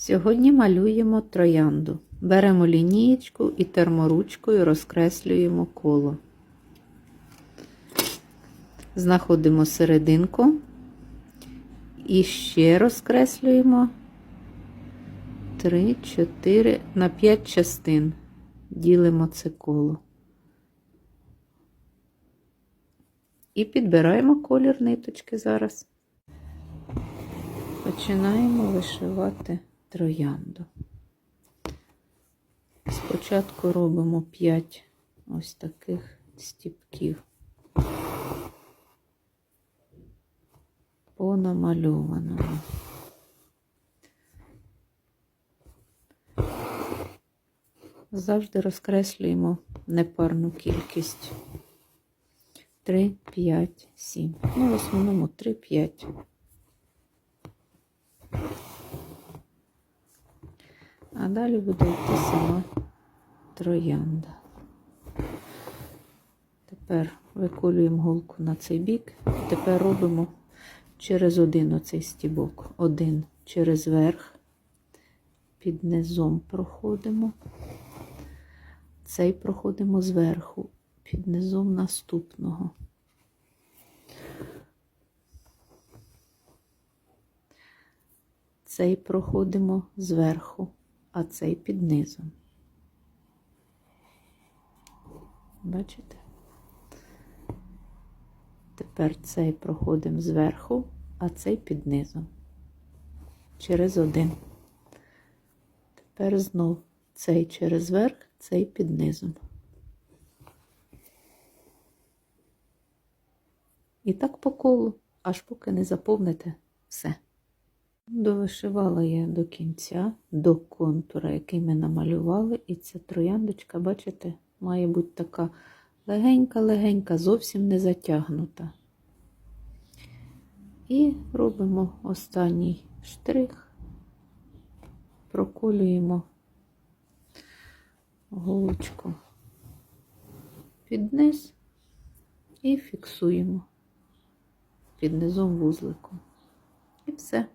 Сьогодні малюємо троянду. Беремо лінієчку і терморучкою розкреслюємо коло. Знаходимо серединку і ще розкреслюємо 3, 4 на 5 частин. Ділимо це коло. І підбираємо колір ниточки зараз. Починаємо вишивати троянду. Спочатку робимо 5 ось таких стіпків. По намальованому. Завжди розкреслюємо непарну кількість. 3, 5, 7. Ну, в основному 3, 5. А далі буде йти сама троянда. Тепер виколюємо голку на цей бік. І тепер робимо через один оцей стібок. Один через верх, під низом проходимо. Цей проходимо зверху, під низом наступного. Цей проходимо зверху, а цей під низом. Бачите? Тепер цей проходимо зверху, а цей під низом. Через один. Тепер знов цей через верх, цей під низом. І так по колу, аж поки не заповните все. Довишивала я до кінця, до контура, який ми намалювали, і ця трояндочка, бачите, має бути така легенька-легенька, зовсім не затягнута. І робимо останній штрих, проколюємо голочку під низ і фіксуємо під низом вузликом. І все.